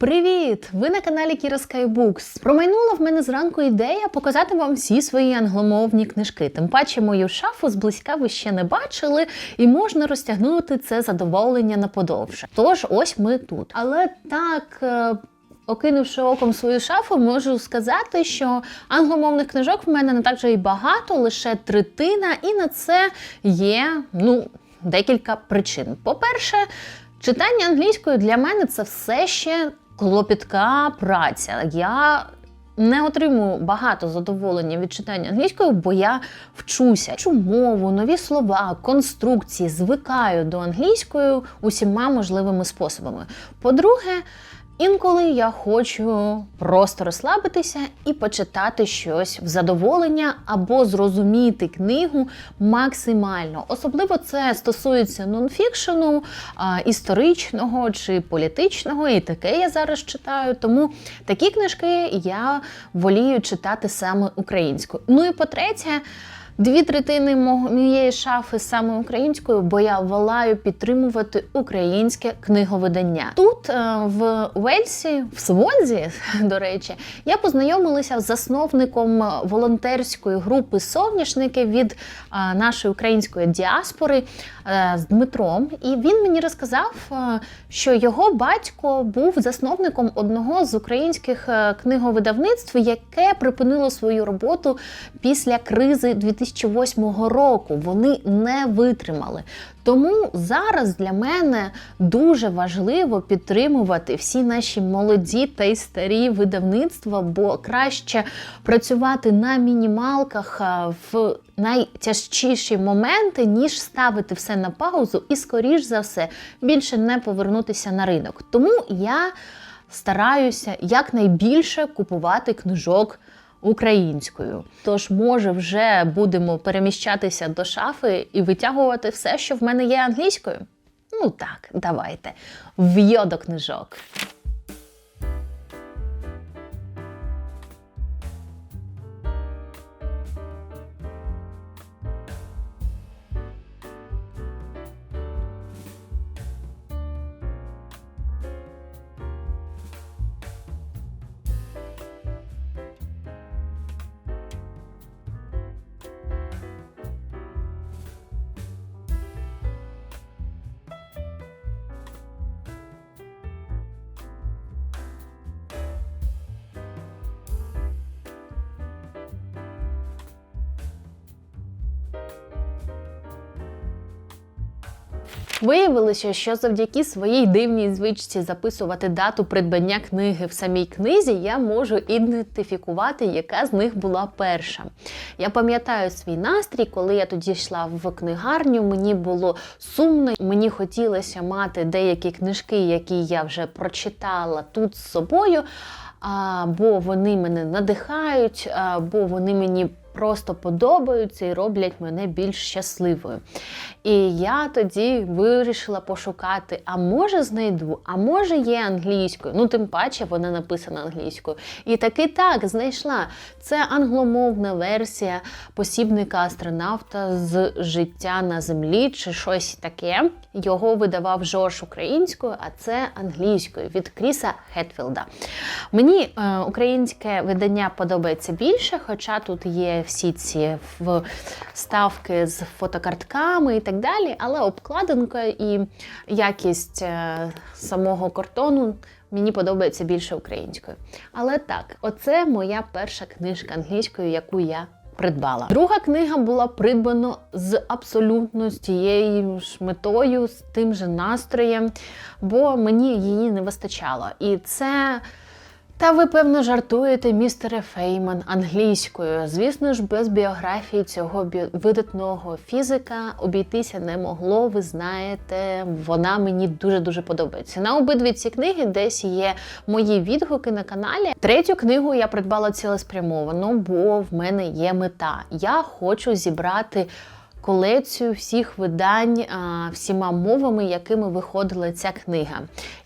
Привіт! Ви на каналі Kira Skybooks. Промайнула в мене зранку ідея показати вам всі свої англомовні книжки. Тим паче мою шафу зблизька ви ще не бачили, і можна розтягнути це задоволення на подовше. Тож ось ми тут. Але так. е, Окинувши оком свою шафу, можу сказати, що англомовних книжок в мене не так вже і багато, лише третина, і на це є ну, декілька причин. По-перше, читання англійською для мене це все ще клопітка праця. Я не отримую багато задоволення від читання англійською, бо я вчуся, вчу мову, нові слова, конструкції, звикаю до англійської усіма можливими способами. По-друге, Інколи я хочу просто розслабитися і почитати щось в задоволення або зрозуміти книгу максимально. Особливо це стосується нонфікшену, історичного чи політичного, і таке я зараз читаю. Тому такі книжки я волію читати саме українською. Ну і по-третє. Дві третини моєї шафи саме українською, бо я волаю підтримувати українське книговидання. Тут е, в Уельсі, в Свонзі, до речі, я познайомилася з засновником волонтерської групи Соняшники від е, нашої української діаспори з Дмитром. І він мені розказав, е, що його батько був засновником одного з українських е, книговидавництв, яке припинило свою роботу після кризи 2008 року. Вони не витримали. Тому зараз для мене дуже важливо підтримувати всі наші молоді та й старі видавництва, бо краще працювати на мінімалках в найтяжчіші моменти, ніж ставити все на паузу і, скоріш за все, більше не повернутися на ринок. Тому я стараюся якнайбільше купувати книжок українською. Тож, може, вже будемо переміщатися до шафи і витягувати все, що в мене є англійською? Ну так, давайте. В'йо до книжок. Виявилося, що завдяки своїй дивній звичці записувати дату придбання книги в самій книзі, я можу ідентифікувати, яка з них була перша. Я пам'ятаю свій настрій, коли я тоді йшла в книгарню, мені було сумно, мені хотілося мати деякі книжки, які я вже прочитала тут з собою. А, бо вони мене надихають, а, бо вони мені просто подобаються і роблять мене більш щасливою. І я тоді вирішила пошукати, а може знайду, а може є англійською. Ну, тим паче вона написана англійською. І таки так знайшла. Це англомовна версія посібника астронавта з життя на землі чи щось таке. Його видавав Жорж українською, а це англійською від Кріса Хетфілда. Мені е, українське видання подобається більше, хоча тут є всі ці вставки з фотокартками і так далі, але обкладинка і якість е, самого картону мені подобається більше українською. Але так, оце моя перша книжка англійською, яку я придбала. Друга книга була придбана з абсолютно з тією ж метою, з тим же настроєм, бо мені її не вистачало. І це. Та ви, певно, жартуєте, містере Фейман, англійською. Звісно ж, без біографії цього видатного фізика обійтися не могло. Ви знаєте, вона мені дуже-дуже подобається. На обидві ці книги десь є мої відгуки на каналі. Третю книгу я придбала цілеспрямовано, бо в мене є мета. Я хочу зібрати колекцію всіх видань всіма мовами, якими виходила ця книга.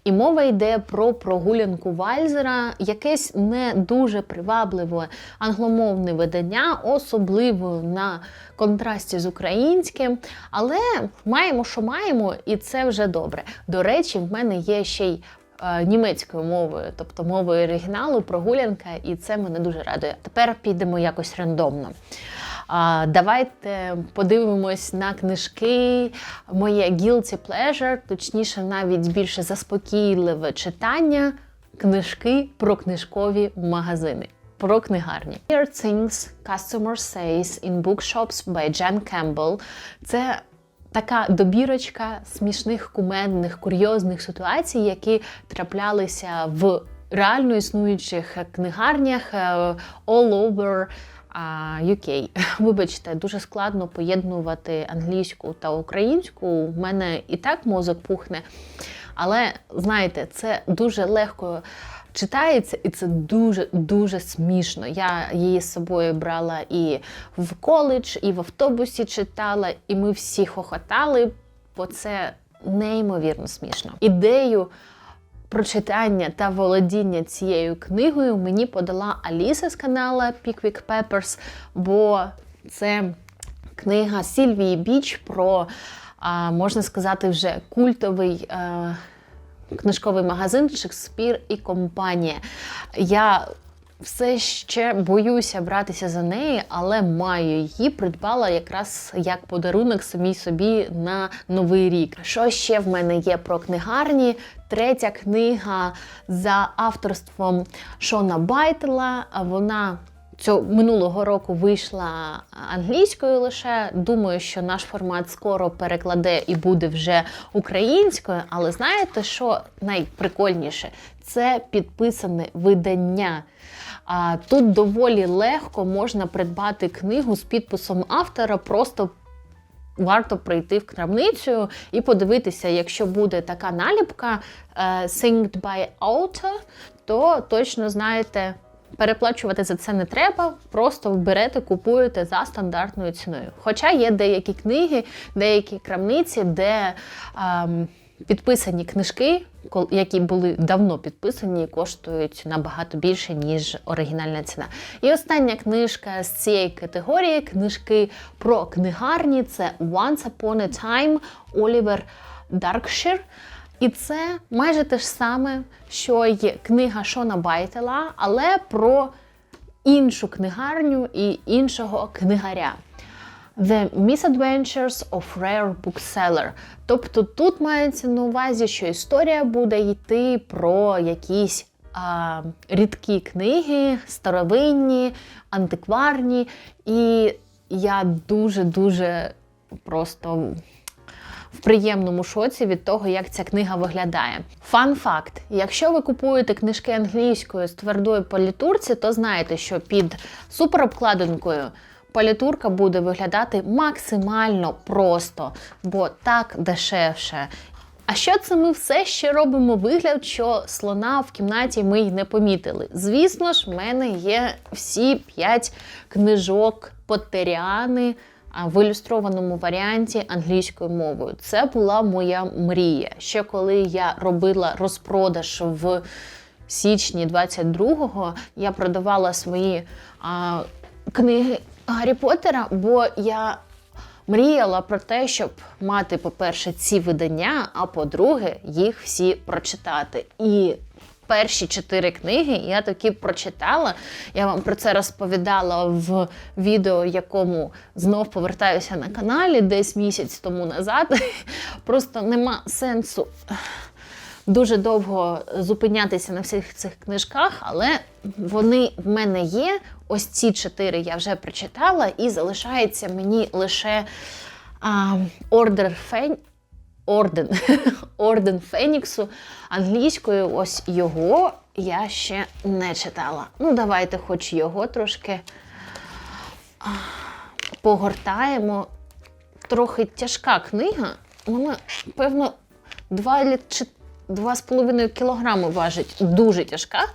І мова йде про прогулянку Вальзера, якесь не дуже привабливе англомовне видання, особливо на контрасті з українським. Але маємо, що маємо, і це вже добре. До речі, в мене є ще й е, німецькою мовою, тобто мовою оригіналу, прогулянка, і це мене дуже радує. Тепер підемо якось рандомно. Давайте подивимось на книжки. Моє guilty pleasure, точніше, навіть більше заспокійливе читання книжки про книжкові магазини. Про книгарні. Here Things Customer Says in Bookshops by Jen Campbell. Це така добірочка смішних, кумедних, курйозних ситуацій, які траплялися в реально існуючих книгарнях е, all over UK. Вибачте, дуже складно поєднувати англійську та українську. У мене і так мозок пухне. Але знаєте, це дуже легко читається, і це дуже-дуже смішно. Я її з собою брала і в коледж, і в автобусі читала, і ми всі хохотали, бо це неймовірно смішно. Ідею прочитання та володіння цією книгою мені подала Аліса з канала Pickwick Peppers, бо це книга Сільвії Біч про, можна сказати, вже культовий. Книжковий магазин Шекспір і компанія. Я все ще боюся братися за неї, але маю її. Придбала якраз як подарунок самій собі на новий рік. Що ще в мене є про книгарні? Третя книга за авторством Шона Байтела. Вона Цього минулого року вийшла англійською лише. Думаю, що наш формат скоро перекладе і буде вже українською. Але знаєте, що найприкольніше? Це підписане видання. Тут доволі легко можна придбати книгу з підписом автора, просто варто прийти в крамницю і подивитися, якщо буде така наліпка е, Synced by Author, то точно знаєте. Переплачувати за це не треба, просто берете, купуєте за стандартною ціною. Хоча є деякі книги, деякі крамниці, де ем, підписані книжки, які були давно підписані, коштують набагато більше, ніж оригінальна ціна. І остання книжка з цієї категорії книжки про книгарні це Once Upon a Time Олівер Даркшир. І це майже те ж саме, що й книга Шона Байтела, але про іншу книгарню і іншого книгаря. The Misadventures of Rare Bookseller. Тобто тут мається на увазі, що історія буде йти про якісь а, рідкі книги, старовинні, антикварні. І я дуже-дуже просто в приємному шоці від того, як ця книга виглядає. Фан факт: якщо ви купуєте книжки англійською з твердої політурці, то знаєте, що під суперобкладинкою політурка буде виглядати максимально просто, бо так дешевше. А що це ми все ще робимо вигляд, що слона в кімнаті ми й не помітили? Звісно ж, в мене є всі п'ять книжок Поттеріани в ілюстрованому варіанті англійською мовою. Це була моя мрія. Ще коли я робила розпродаж в січні 22-го, я продавала свої а, книги Гаррі Поттера, бо я мріяла про те, щоб мати, по-перше, ці видання, а по-друге, їх всі прочитати. І перші чотири книги я таки прочитала. Я вам про це розповідала в відео, якому знов повертаюся на каналі десь місяць тому назад. Просто нема сенсу дуже довго зупинятися на всіх цих книжках, але вони в мене є. Ось ці чотири я вже прочитала, і залишається мені лише Ордер Фень. Орден Орден Феніксу англійською. Ось його я ще не читала. Ну, давайте, хоч його трошки погортаємо. Трохи тяжка книга. Вона, певно, 2 чи 2,5 кілограми важить. Дуже тяжка.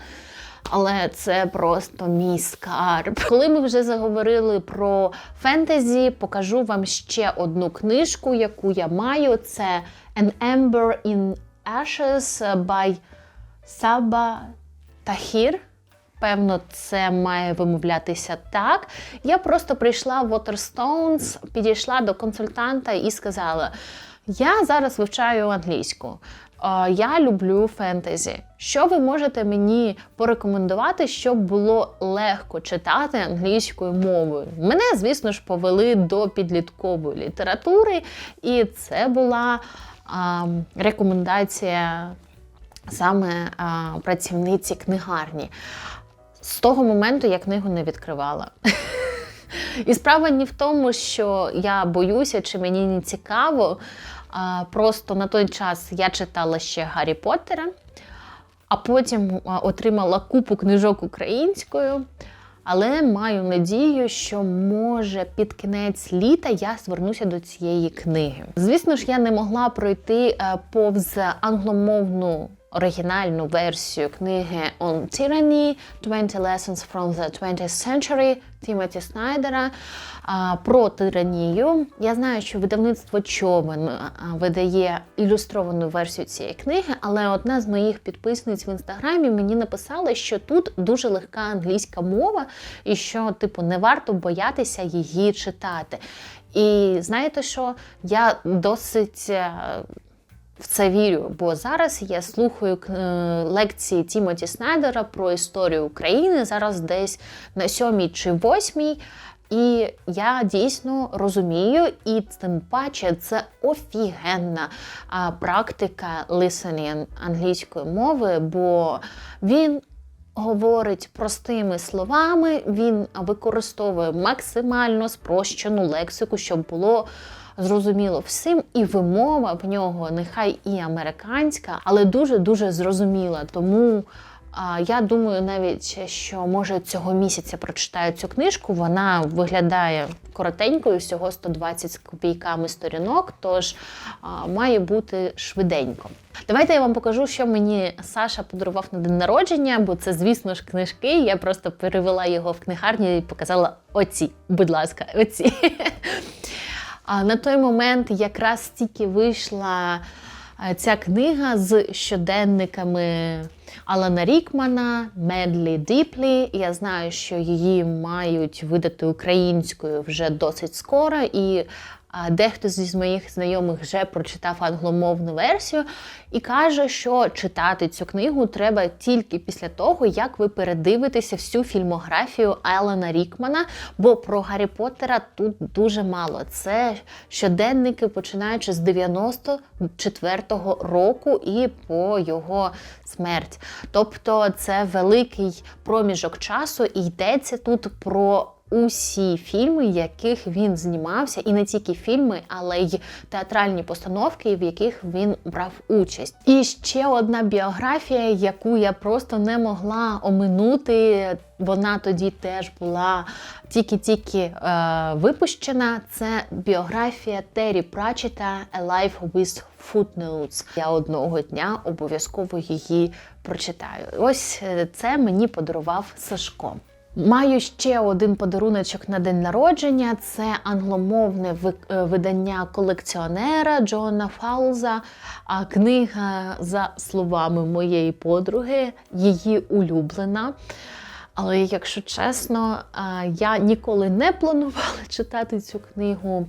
Але це просто мій скарб. Коли ми вже заговорили про фентезі, покажу вам ще одну книжку, яку я маю. Це An Ember in Ashes by Саба Тахір. Певно, це має вимовлятися так. Я просто прийшла в Waterstones, підійшла до консультанта і сказала: я зараз вивчаю англійську. А, Я люблю фентезі. Що ви можете мені порекомендувати, щоб було легко читати англійською мовою? Мене, звісно ж, повели до підліткової літератури, і це була а, рекомендація саме а, працівниці книгарні. З того моменту я книгу не відкривала. І справа не в тому, що я боюся чи мені не цікаво. Просто на той час я читала ще Гаррі Поттера, а потім отримала купу книжок українською. Але маю надію, що може під кінець літа я звернуся до цієї книги. Звісно ж, я не могла пройти е, повз англомовну оригінальну версію книги On Tyranny – 20 Lessons from the 20th Century Тімоті Снайдера про тиранію. Я знаю, що видавництво Човен видає ілюстровану версію цієї книги, але одна з моїх підписниць в інстаграмі мені написала, що тут дуже легка англійська мова, і що, типу, не варто боятися її читати. І знаєте що? Я досить. В це вірю, бо зараз я слухаю е, лекції Тімоті Снайдера про історію України зараз десь на сьомій чи восьмій. І я дійсно розумію, і тим паче це офігенна а, практика listening англійської мови, бо він говорить простими словами, він використовує максимально спрощену лексику, щоб було зрозуміло всім, і вимова в нього нехай і американська, але дуже-дуже зрозуміла. Тому а, я думаю, навіть що може цього місяця прочитаю цю книжку. Вона виглядає коротенькою, всього 120 з копійками сторінок, тож а, має бути швиденько. Давайте я вам покажу, що мені Саша подарував на день народження, бо це, звісно ж, книжки. Я просто перевела його в книгарню і показала оці, будь ласка, оці. А на той момент якраз тільки вийшла е, ця книга з щоденниками Алана Рікмана Медлі Діплі. Я знаю, що її мають видати українською вже досить скоро. І дехто зі моїх знайомих вже прочитав англомовну версію і каже, що читати цю книгу треба тільки після того, як ви передивитеся всю фільмографію Алана Рікмана, бо про Гаррі Поттера тут дуже мало. Це щоденники, починаючи з 94-го року і по його смерть. Тобто це великий проміжок часу, і йдеться тут про усі фільми, яких він знімався, і не тільки фільми, але й театральні постановки, в яких він брав участь. І ще одна біографія, яку я просто не могла оминути. Вона тоді теж була тільки-тільки е, випущена. Це біографія Террі Пратчета «A Life with Footnotes». Я одного дня обов'язково її прочитаю. Ось е, це мені подарував Сашко. Маю ще один подаруночок на день народження. Це англомовне е, видання колекціонера Джона Фауза. Книга за словами моєї подруги, її улюблена. Але якщо чесно, я ніколи не планувала читати цю книгу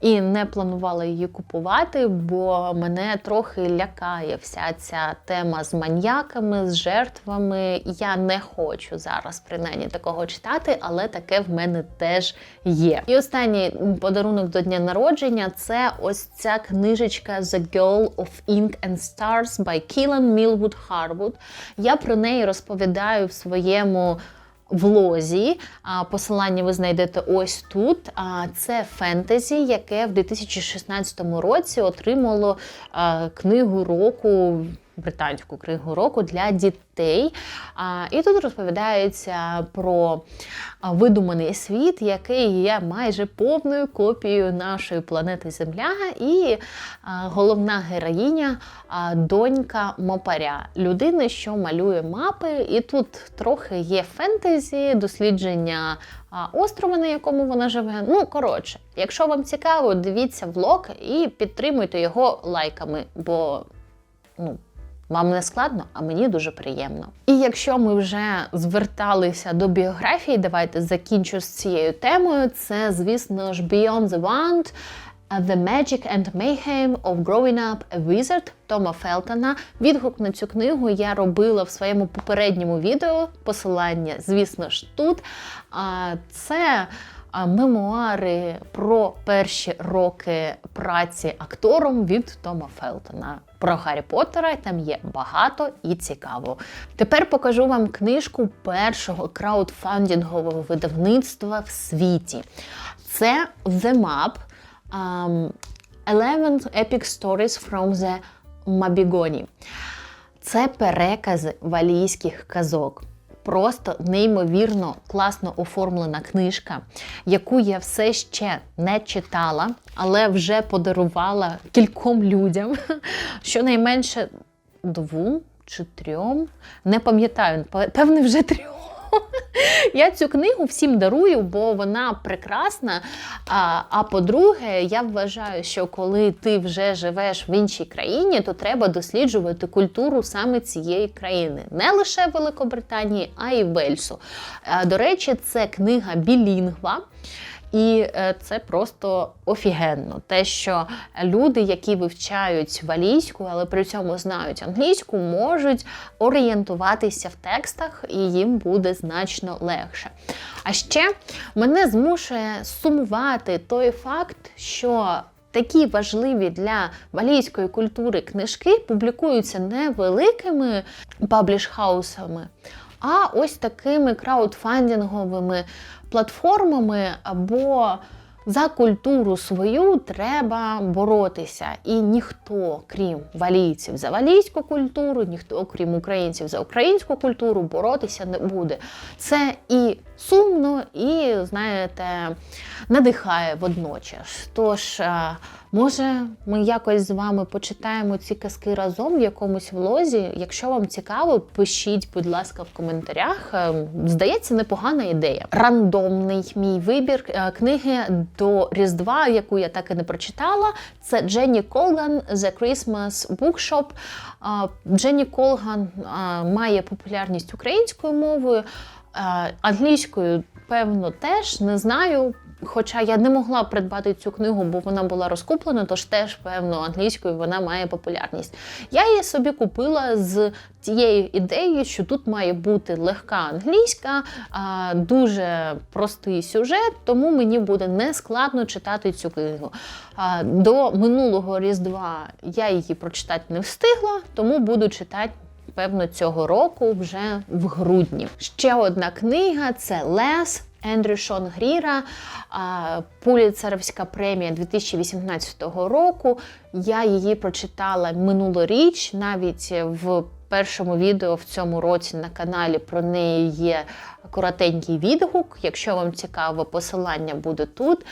і не планувала її купувати, бо мене трохи лякає вся ця тема з маньяками, з жертвами. Я не хочу зараз принаймні такого читати, але таке в мене теж є. І останній подарунок до дня народження це ось ця книжечка The Girl of Ink and Stars by Keelan Millwood Harwood. Я про неї розповідаю в своєму влозі. Посилання ви знайдете ось тут. Це фентезі, яке в 2016 році отримало книгу року. Британську книгу року для дітей. І тут розповідається про видуманий світ, який є майже повною копією нашої планети Земля. І головна героїня донька Мопаря, людини, що малює мапи. І тут трохи є фентезі, дослідження острова, на якому вона живе. Ну, коротше, якщо вам цікаво, дивіться влог і підтримуйте його лайками, бо ну. Вам не складно, а мені дуже приємно. І якщо ми вже зверталися до біографії, давайте закінчу з цією темою. Це, звісно ж, Beyond the Wand The Magic and Mayhem of Growing Up a Wizard Тома Фелтона. Відгук на цю книгу я робила в своєму попередньому відео. Посилання, звісно ж, тут. Це мемуари про перші роки праці актором від Тома Фелтона. Про Гаррі Поттера там є багато і цікаво. Тепер покажу вам книжку першого краудфандингового видавництва в світі. Це The Map. Um, 11 Epic Stories from the Mabigoni. Це перекази валійських казок. Просто неймовірно класно оформлена книжка, яку я все ще не читала, але вже подарувала кільком людям. Щонайменше двом чи трьом. Не пам'ятаю, певне, вже трьом. Я цю книгу всім дарую, бо вона прекрасна. А, а по-друге, я вважаю, що коли ти вже живеш в іншій країні, то треба досліджувати культуру саме цієї країни, не лише Великобританії, а й Вельсу. До речі, це книга білінгва. І е, це просто офігенно. Те, що люди, які вивчають валійську, але при цьому знають англійську, можуть орієнтуватися в текстах, і їм буде значно легше. А ще мене змушує сумувати той факт, що Такі важливі для валійської культури книжки публікуються не великими пабліш-хаусами, а ось такими краудфандинговими платформами або за культуру свою треба боротися. І ніхто, крім валійців за валійську культуру, ніхто, крім українців за українську культуру, боротися не буде. Це і сумно, і, знаєте, надихає водночас. Тож, е, може, ми якось з вами почитаємо ці казки разом в якомусь влозі. Якщо вам цікаво, пишіть, будь ласка, в коментарях. Е, здається, непогана ідея. Рандомний мій вибір е, книги до Різдва, яку я так і не прочитала. Це Дженні Колган The Christmas Bookshop. Дженні Колган має популярність українською мовою, англійською, певно, теж не знаю. Хоча я не могла придбати цю книгу, бо вона була розкуплена, тож теж, певно, англійською вона має популярність. Я її собі купила з тією ідеєю, що тут має бути легка англійська, дуже простий сюжет, тому мені буде нескладно читати цю книгу. До минулого Різдва я її прочитати не встигла, тому буду читати. Певно, цього року вже в грудні. Ще одна книга це Лес Ендрю Шон Гріра, Пуліцерівська премія 2018 року. Я її прочитала минулоріч, навіть в першому відео в цьому році на каналі про неї є коротенький відгук. Якщо вам цікаво, посилання буде тут.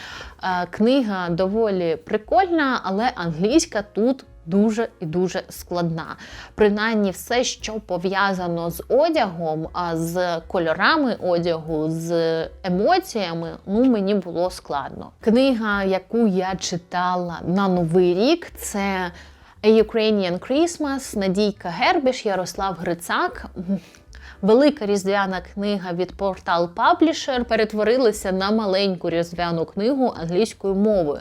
Книга доволі прикольна, але англійська тут дуже і дуже складна. Принаймні, все, що пов'язано з одягом, а з кольорами одягу, з емоціями, ну мені було складно. Книга, яку я читала на новий рік, це A Ukrainian Christmas, Надійка Гербіш, Ярослав Грицак. Велика різдвяна книга від портал Publisher перетворилася на маленьку різдвяну книгу англійською мовою.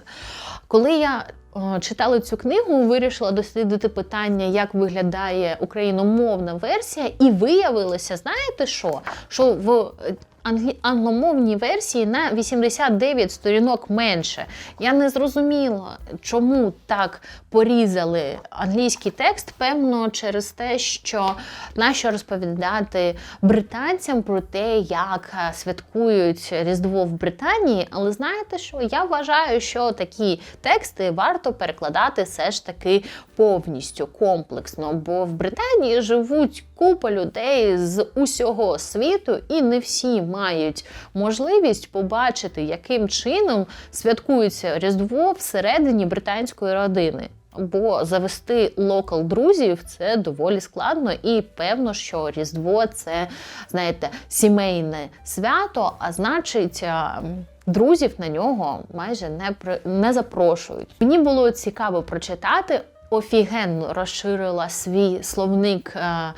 Коли я читала цю книгу, вирішила дослідити питання, як виглядає україномовна версія, і виявилося, знаєте що? Що в англомовній версії на 89 сторінок менше. Я не зрозуміла, чому так порізали англійський текст, певно, через те, що нащо розповідати британцям про те, як святкують Різдво в Британії. Але знаєте що? Я вважаю, що такі тексти варто перекладати все ж таки повністю комплексно, бо в Британії живуть купа людей з усього світу, і не всі мають можливість побачити, яким чином святкується Різдво всередині британської родини. Бо завести локал друзів це доволі складно, і певно, що Різдво це, знаєте, сімейне свято, а значить. Друзів на нього майже не не запрошують. Мені було цікаво прочитати. Офігенно розширила свій словник а,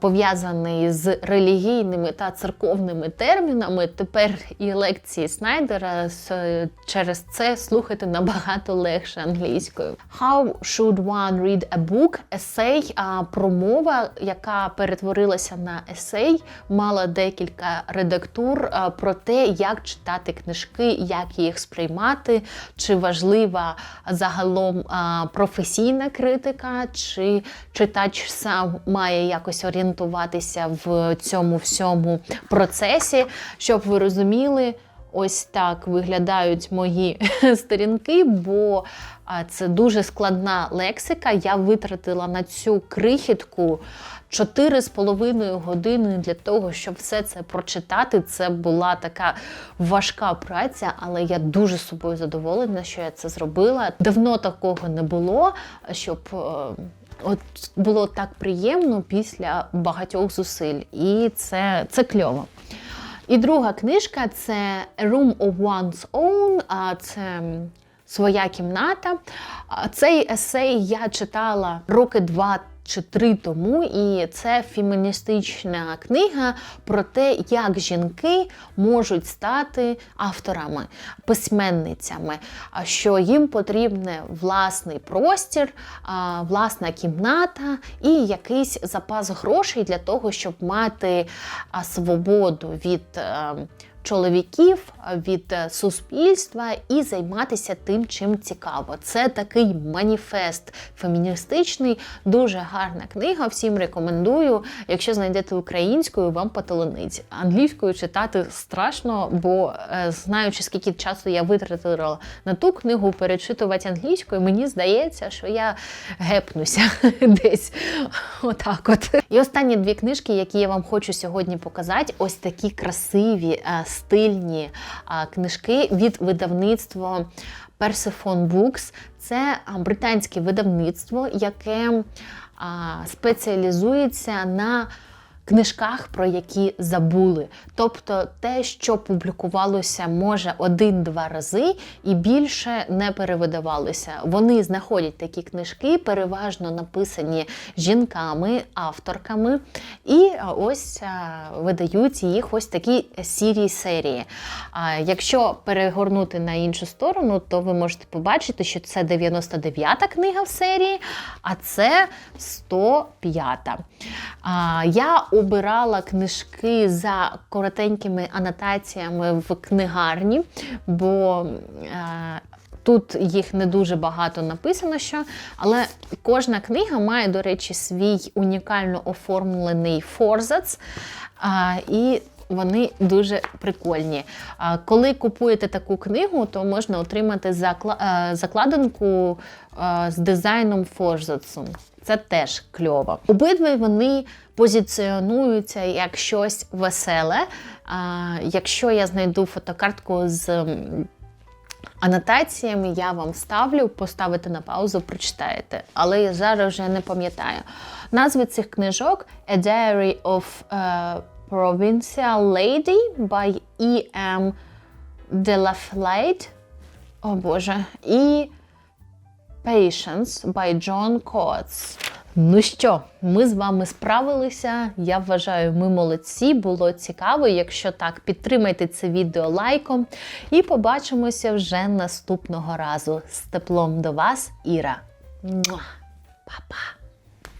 пов'язаний з релігійними та церковними термінами. Тепер і лекції Снайдера через це слухати набагато легше англійською. How should one read a book? Есей, промова, яка перетворилася на есей, мала декілька редактур про те, як читати книжки, як їх сприймати, чи важлива загалом професійна критика, чи читач сам має якось орієнтуватися в цьому всьому процесі, щоб ви розуміли. Ось так виглядають мої сторінки, бо це дуже складна лексика. Я витратила на цю крихітку 4,5 години для того, щоб все це прочитати. Це була така важка праця, але я дуже собою задоволена, що я це зробила. Давно такого не було, щоб. От було так приємно після багатьох зусиль, і це, це кльово. І друга книжка це Room of One's Own, а це своя кімната. Цей есей я читала роки два чи три тому, і це феміністична книга про те, як жінки можуть стати авторами, письменницями, що їм потрібен власний простір, власна кімната і якийсь запас грошей для того, щоб мати свободу від. Чоловіків від е, суспільства і займатися тим, чим цікаво. Це такий маніфест феміністичний, дуже гарна книга. Всім рекомендую. Якщо знайдете українською, вам поталанить. Англійською читати страшно, бо е, знаючи, скільки часу я витратила на ту книгу, перечитувати англійською, мені здається, що я гепнуся десь отак. От. І останні дві книжки, які я вам хочу сьогодні показати, ось такі красиві, е, стильні книжки від видавництва Persephone Books. Це британське видавництво, яке спеціалізується на книжках, про які забули. Тобто те, що публікувалося, може один-два рази і більше не перевидавалося. Вони знаходять такі книжки, переважно написані жінками, авторками, і ось видають їх ось такі сірі серії. Якщо перегорнути на іншу сторону, то ви можете побачити, що це 99-та книга в серії, а це 105-та. А, Я обирала книжки за коротенькими анотаціями в книгарні, бо е, Тут їх не дуже багато написано, що, але кожна книга має, до речі, свій унікально оформлений форзац. А, і вони дуже прикольні. Коли купуєте таку книгу, то можна отримати е, закладинку е, з дизайном форзацу. Це теж кльово. Обидві вони позиціонуються як щось веселе. А, Якщо я знайду фотокартку з анотаціями, я вам ставлю, поставите на паузу, прочитаєте. Але я зараз вже не пам'ятаю. Назви цих книжок A Diary of a Provincial Lady by E.M. de la Flayette. О Боже. І Patience by John Coates. Ну що, ми з вами справилися. Я вважаю, ми молодці. Було цікаво. Якщо так, підтримайте це відео лайком. І побачимося вже наступного разу. З теплом до вас, Іра. Па-па!